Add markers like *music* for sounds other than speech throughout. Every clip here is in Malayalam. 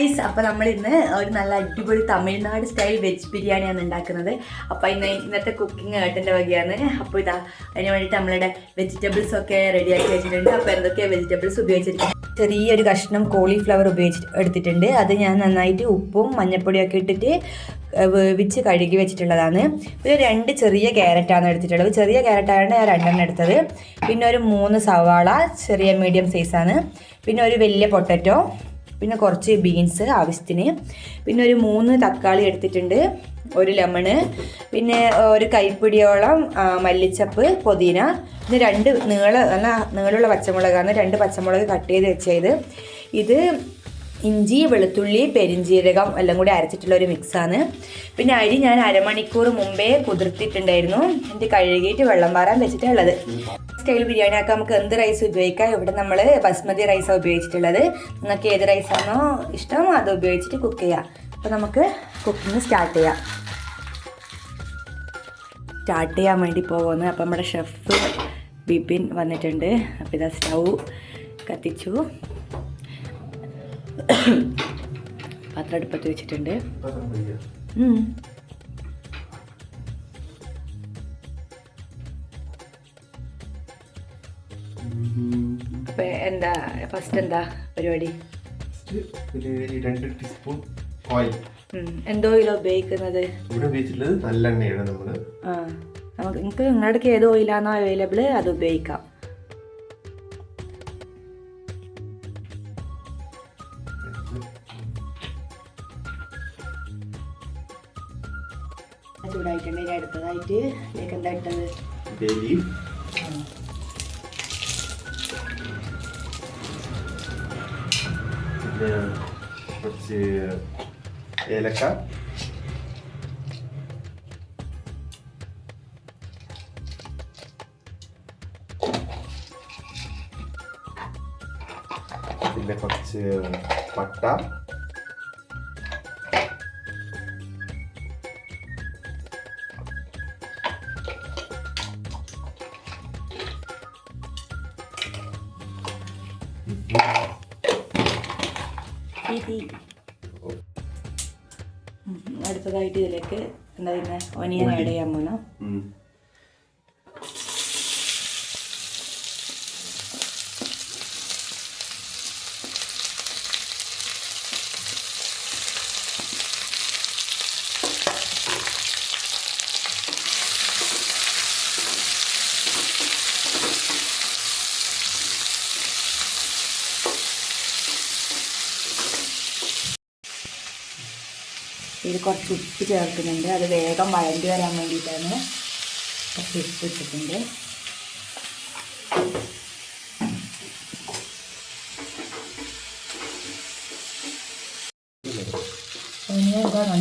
ഐസ് അപ്പോൾ നമ്മൾ ഇന്ന് ഒരു നല്ല അടിപൊളി തമിഴ്നാട് സ്റ്റൈൽ വെജ് ബിരിയാണിയാണ് ഉണ്ടാക്കുന്നത്. അപ്പോൾ ഇന്ന് ഇന്നത്തെ കുക്കിംഗ് ഏട്ടന്റെ വകയാണ്. അപ്പോൾ ഇതാ അതിന് വേണ്ടിയിട്ട് നമ്മളുടെ വെജിറ്റബിൾസ് ഒക്കെ റെഡിയാക്കി വെച്ചിട്ടുണ്ട്. അപ്പോൾ എന്തൊക്കെ വെജിറ്റബിൾസ് ഉപയോഗിച്ചിട്ടുണ്ട് ചെറിയൊരു കഷ്ണം കോളിഫ്ലവർ ഉപയോഗിച്ച് എടുത്തിട്ടുണ്ട്. അത് ഞാൻ നന്നായിട്ട് ഉപ്പും മഞ്ഞൾപ്പൊടിയൊക്കെ ഇട്ടിട്ട് വേവിച്ച് കഴുകി വെച്ചിട്ടുള്ളതാണ്. പിന്നെ രണ്ട് ചെറിയ ക്യാരറ്റാണ് എടുത്തിട്ടുള്ളത്. ചെറിയ ക്യാരറ്റാണ് ഞാൻ രണ്ടെണ്ണം എടുത്തത്. പിന്നെ ഒരു മൂന്ന് സവാള ചെറിയ മീഡിയം സൈസാണ് പിന്നെ ഒരു വലിയ പൊട്ടറ്റോ പിന്നെ കുറച്ച് ബീൻസ് ആവശ്യത്തിന്. പിന്നെ ഒരു മൂന്ന് തക്കാളി എടുത്തിട്ടുണ്ട്. ഒരു ലെമണ് പിന്നെ ഒരു കൈപ്പിടിയോളം മല്ലിച്ചപ്പ് പുതിന. പിന്നെ രണ്ട് നീള നല്ല നീളമുള്ള പച്ചമുളകാണ്. രണ്ട് പച്ചമുളക് കട്ട് ചെയ്ത് വെച്ചത്. ഇത് ഇഞ്ചി വെളുത്തുള്ളി പെരിഞ്ജീരകം എല്ലാം കൂടി അരച്ചിട്ടുള്ള ഒരു മിക്സാണ് പിന്നെ അരി ഞാൻ അരമണിക്കൂർ മുമ്പേ കുതിർത്തിട്ടുണ്ടായിരുന്നു. എന്നിട്ട് കഴുകിയിട്ട് വെള്ളം വാരാൻ വെച്ചിട്ടുള്ളത് സ്റ്റൈൽ ബിരിയാണി ആക്കാൻ നമുക്ക് എന്ത് റൈസ് ഉപയോഗിക്കാം? ഇവിടെ നമ്മൾ ബസ്മതി റൈസാണ് ഉപയോഗിച്ചിട്ടുള്ളത്. നിങ്ങൾക്ക് ഏത് റൈസാണോ ഇഷ്ടം അത് ഉപയോഗിച്ചിട്ട് കുക്ക് ചെയ്യാം. അപ്പോൾ നമുക്ക് കുക്കിംഗ് സ്റ്റാർട്ട് ചെയ്യാം. സ്റ്റാർട്ട് ചെയ്യാൻ വേണ്ടി പോകുന്നത് അപ്പോൾ നമ്മുടെ ഷെഫ് ബിപിൻ വന്നിട്ടുണ്ട്. അപ്പോൾ ഇതാ സ്റ്റൗ കത്തിച്ചു. *coughs* പാത്രം അടുപ്പത്ത് വെച്ചിട്ടുണ്ട്. ഫസ്റ്റ് എന്താ പരിപാടി? രണ്ട് ടീസ്പൂൺ ഓയിൽ. എന്തോ ഓയിലോ ഉപയോഗിക്കുന്നത്? ഇവിടെ ഉപയോഗിച്ചിട്ടുള്ളത് നല്ലെണ്ണയാണ് നമ്മൾ ആ നമുക്ക് നിങ്ങൾക്ക് നിങ്ങളുടെ ഏത് ഓയിലാണോ അവൈലബിൾ അത് ഉപയോഗിക്കാം. ചൂടായിട്ടുണ്ട് അടുത്തതായിട്ട് എന്താ ഇട്ടത്? ബേ ലീഫ് പിന്നെ കുറച്ച് പിന്നെ ഉം. അടുത്തതായിട്ട് ഇതിലേക്ക് എന്താ പറയുന്നത് ഒനിയൻ ആഡ് ചെയ്യാൻ പോകണം ഇതിൽ കുറച്ച് ഉപ്പ് ചേർക്കുന്നുണ്ട്. അത് വേഗം വഴണ്ടി വരാൻ വേണ്ടിയിട്ടാണ് കുറച്ച് ഉപ്പ് ഇട്ടിട്ടുണ്ട്.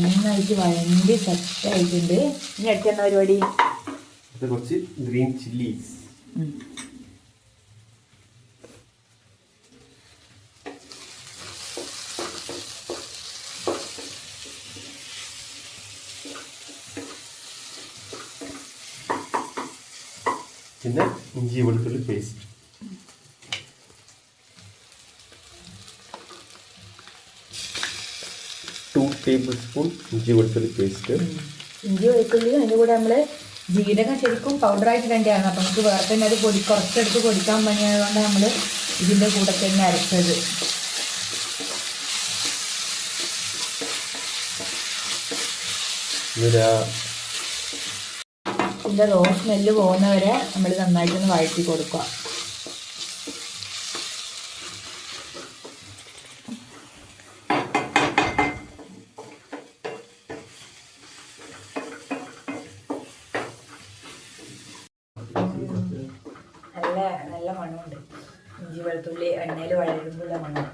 നന്നായിട്ട് വഴണ്ടി സെറ്റായിട്ടുണ്ട് ഇനി അടുത്ത എന്നാ പരിപാടി? കുറച്ച് ഗ്രീൻ ചില്ലീസ്. പിന്നെ ഇഞ്ചി വെളുത്തുള്ളി പേസ്റ്റ് ടു ടേബിൾ സ്പൂൺ ഇഞ്ചി വെളുത്തുള്ളി പേസ്റ്റ് ഇഞ്ചി വെളുത്തുള്ളി അതിന്റെ കൂടെ നമ്മൾ ജീരകം ശരിക്കും പൗഡറായിട്ട് തന്നെയാണ് അപ്പം നമുക്ക് വേറെ തന്നെ അത് പൊടി കുറച്ചെടുത്ത് പൊടിക്കാൻ പണിയായതുകൊണ്ട് നമ്മൾ ഇതിന്റെ കൂടെ തന്നെ അരച്ചത്. ഇതൊരു ഇതിന്റെ റോ സ്മെല്ല് പോകുന്നവരെ നമ്മൾ നന്നായിട്ടൊന്ന് വഴറ്റി കൊടുക്കുക നല്ല നല്ല മണമുണ്ട് ഇഞ്ചി വെളുത്തുള്ളി എണ്ണയിൽ വളരുമ്പോഴുള്ള മണം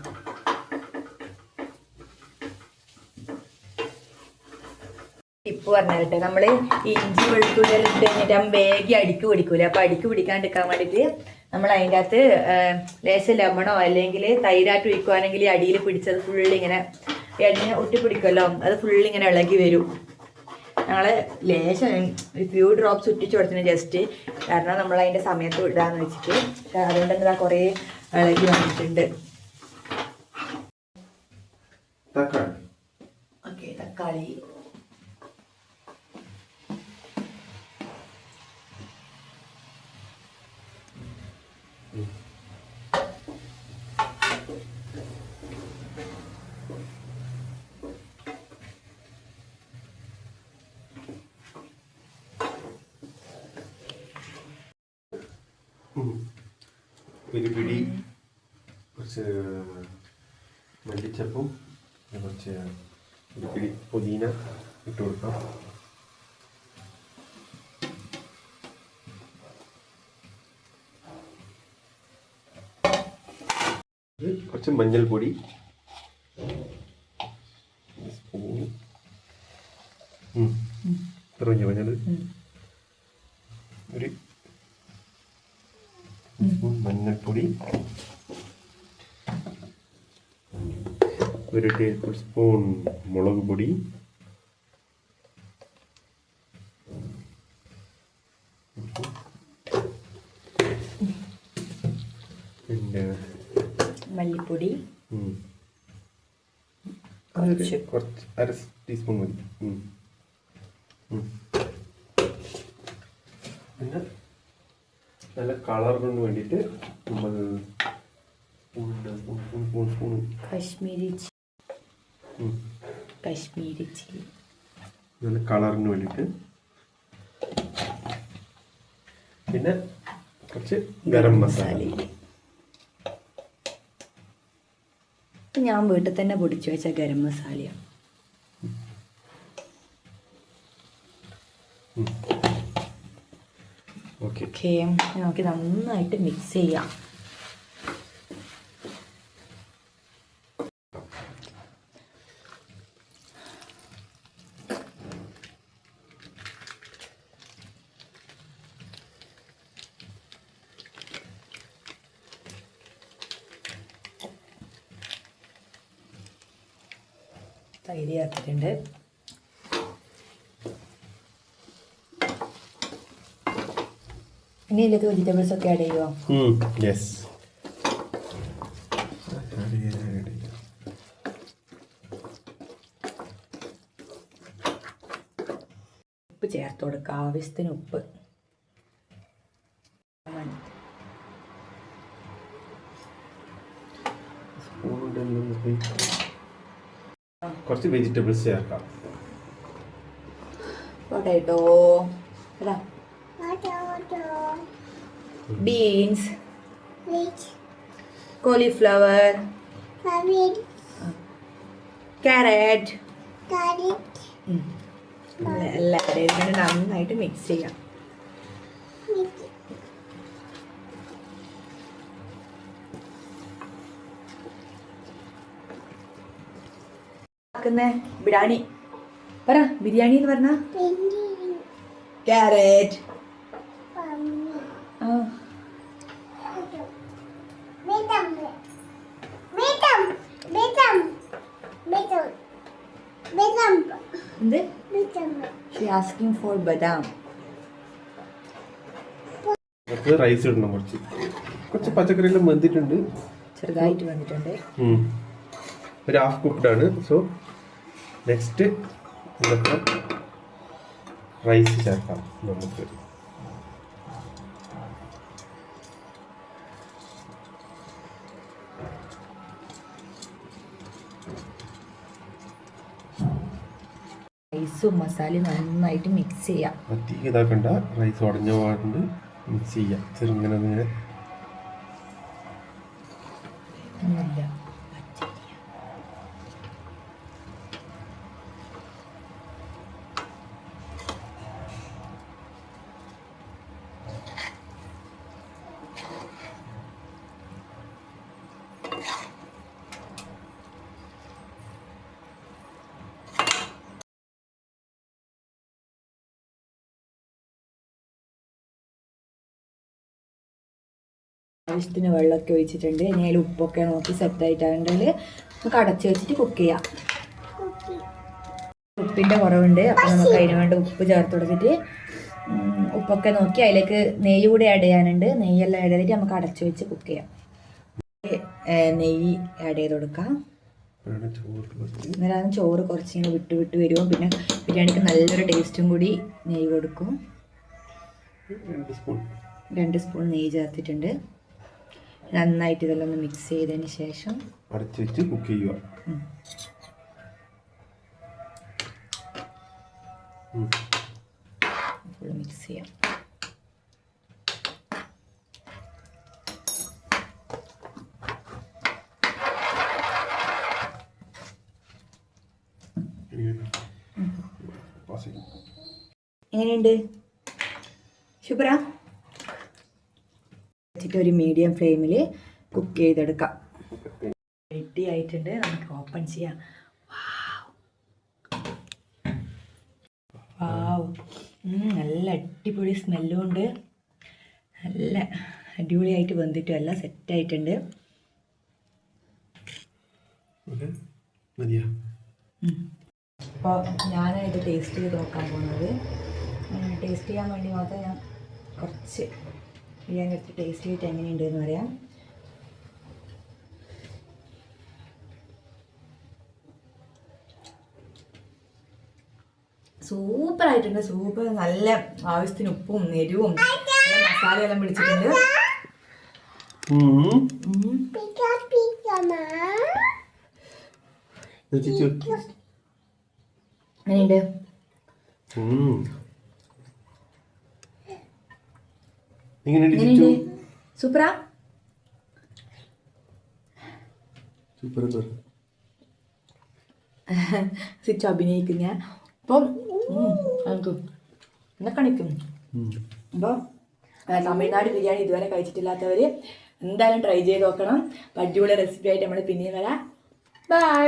ടിപ്പ് പറഞ്ഞിട്ട് നമ്മൾ ഇഞ്ചി വെളുത്തുള്ളി എല്ലാം ഇട്ട് കഴിഞ്ഞിട്ട് വേഗം അടിക്ക് പിടിക്കൂല. അപ്പം അടിക്ക് പിടിക്കാണ്ടിരിക്കാൻ വേണ്ടിയിട്ട് നമ്മൾ അതിന്റെ അകത്ത് ലേശം ലെമണോ അല്ലെങ്കിൽ തൈരായിട്ട് ഒഴിക്കുവാണെങ്കിൽ അടിയിൽ പിടിച്ചത് ഫുള്ള് ഇങ്ങനെ എണ്ണ ഒട്ടി പിടിക്കുമല്ലോ. അത് ഫുള്ള് ഇങ്ങനെ ഇളകി വരും. ഞങ്ങൾ ലേശം ഫ്യൂ ഡ്രോപ്സ് ഇട്ടിച്ച് കൊടുത്തിന് ജസ്റ്റ് കാരണം നമ്മൾ അതിന്റെ സമയത്ത് ഇടാന്ന് വെച്ചിട്ട്. അതുകൊണ്ട് എന്താ കുറേ ഇളകി വന്നിട്ടുണ്ട്. തക്കാളി. ഓക്കെ തക്കാളി. ഒരു പിടി കുറച്ച് മല്ലിച്ചപ്പും കുറച്ച് ഒരു പിടി പുതിന ഇട്ട് കൊടുക്കാം. കുറച്ച് മഞ്ഞൾപ്പൊടി സ്പൂൺ. ഇറങ്ങി മഞ്ഞൾ. ഒരു സ്പൂൺ മഞ്ഞൾപ്പൊടി. ഒരു ടേബിൾ സ്പൂൺ മുളക് പൊടി. പിന്നെ മല്ലിപ്പൊടി. കുറച്ച് അര ടീസ്പൂൺ മതി. പിന്നെ നല്ല കളറിന് വേണ്ടിയിട്ട് നമ്മൾ കാശ്മീരി കാശ്മീരി ചില്ലി നല്ല കളറിന് വേണ്ടിയിട്ട്. പിന്നെ കുറച്ച് ഗരം മസാല. ഞാൻ വീട്ടിൽ തന്നെ പൊടിച്ചു വെച്ച ഗരം മസാലയാണ് ഓക്കെ നമുക്ക് നന്നായിട്ട് മിക്സ് ചെയ്യാം. തൈര് ചേർത്തിട്ടുണ്ട്. ഇനി ഇതിലേക്ക് വെജിറ്റബിൾസ് ഒക്കെ ആഡ് ചെയ്യുമോ യെസ് ഉപ്പ് ചേർത്ത് കൊടുക്കുക. ആവശ്യത്തിന് ഉപ്പ്. കുറച്ച് വെജിറ്റബിൾസ് ചേർക്കാം. പൊട്ടാറ്റോ അതാ ബീൻസ് കോളിഫ്ലവർ ക്യാരറ്റ്. എല്ലാവരെയും add നന്നായിട്ട് മിക്സ് ചെയ്യാം. ആക്കുന്നേ? ബിരിയാണി. പറ ബിരിയാണി എന്ന് പറഞ്ഞ? ക്യാരറ്റ് ആ എന്ത് ആസ്കിങ് ഫോർ ബദാം കുറച്ച് റൈസ് ഇടണം കുറച്ച്. കുറച്ച് പച്ചക്കറിയെല്ലാം വെന്തിട്ടുണ്ട്. ചെറുതായിട്ട് വന്നിട്ടുണ്ട് ഉം. ഒരു ഹാഫ് കുക്ക്ഡ് ആണ്. സോ നെക്സ്റ്റ് ഇതൊക്കെ റൈസ് ചേർക്കാം. നമുക്ക് റൈസും മസാലയും നന്നായിട്ട് മിക്സ് ചെയ്യാം. അധികം ഇതാക്കണ്ട. റൈസ് ഉടഞ്ഞ പാടുണ്ട്. മിക്സ് ചെയ്യാം. ചെറുങ്ങനെ ഇങ്ങനെ. ആവശ്യത്തിന് വെള്ളമൊക്കെ ഒഴിച്ചിട്ടുണ്ട്. ഇനി അതിൽ ഉപ്പൊക്കെ നോക്കി സെറ്റ് ആയിട്ടുണ്ടെങ്കിൽ നമുക്ക് അടച്ചു വെച്ചിട്ട് കുക്ക് ചെയ്യാം. ഉപ്പിന്റെ കുറവുണ്ട്. അപ്പോൾ നമുക്ക് അതിന് വേണ്ട ഉപ്പ് ചേർത്ത് കൊടുത്തിട്ട് ഉപ്പൊക്കെ നോക്കി അതിലേക്ക് നെയ്യ് കൂടി ആഡ് ചെയ്യാനുണ്ട്. നെയ്യെല്ലാം ആഡ് ചെയ്തിട്ട് നമുക്ക് അടച്ചു വെച്ച് കുക്ക് ചെയ്യാം. നെയ്യ് ആഡ് ചെയ്ത് കൊടുക്കാം. വേണം ചോറ് കുറച്ച് അന്നേരം ചോറ് കുറച്ചിങ്ങനെ വിട്ട് വിട്ട് വരുമോ പിന്നെ ബിരിയാണിക്ക് നല്ലൊരു ടേസ്റ്റും കൂടി നെയ്യ് കൊടുക്കും. രണ്ട് സ്പൂൺ നെയ്യ് ചേർത്തിട്ടുണ്ട്. നന്നായിട്ട് ഇതെല്ലാം ഒന്ന് മിക്സ് ചെയ്തതിന് ശേഷം അടച്ചു വെച്ച് കുക്ക് ചെയ്യുക. ഫുൾ മിക്സ് ചെയ്യാം. എങ്ങനെയുണ്ട്? ശുഭ്ര? ഒരു മീഡിയം ഫ്ലെയിമിൽ കുക്ക് ചെയ്തെടുക്കാം. റെഡി ആയിട്ടുണ്ട്. നമുക്ക് ഓപ്പൺ ചെയ്യാം. വാവ് നല്ല അടിപൊളി സ്മെല്ലും ഉണ്ട്. നല്ല അടിപൊളിയായിട്ട് വന്നിട്ടും എല്ലാം സെറ്റായിട്ടുണ്ട് അപ്പോൾ ഞാൻ ഇത് ടേസ്റ്റ് ചെയ്ത് നോക്കാൻ പോകുന്നത് ടേസ്റ്റ് ചെയ്യാൻ വേണ്ടി മാത്രം ഞാൻ കുറച്ച് ബിരിയാണി കുറച്ച് ടേസ്റ്റ് ചെയ്തിട്ട് എങ്ങനെയുണ്ട് എന്ന് പറയാം. സൂപ്പർ ആയിട്ടുണ്ട് സൂപ്പർ നല്ല ആവശ്യത്തിന് ഉപ്പും എരിവും നല്ല മസാലയെല്ലാം പിടിച്ചിട്ടുണ്ട്. എങ്ങനെയുണ്ട് എങ്ങനെയുണ്ട് ചിച്ചു എങ്ങനെയുണ്ട് സൂപ്പറാ സ്വിച്ച് അഭിനയിക്കുന്ന. അപ്പം എന്നെ കാണിക്കും. അപ്പോൾ തമിഴ്നാട് ബിരിയാണി ഇതുവരെ കഴിച്ചിട്ടില്ലാത്തവർ എന്തായാലും ട്രൈ ചെയ്ത് നോക്കണം. അടിപൊളി റെസിപ്പി ആയിട്ട് നമ്മൾ പിന്നെയും വരാം. ബൈ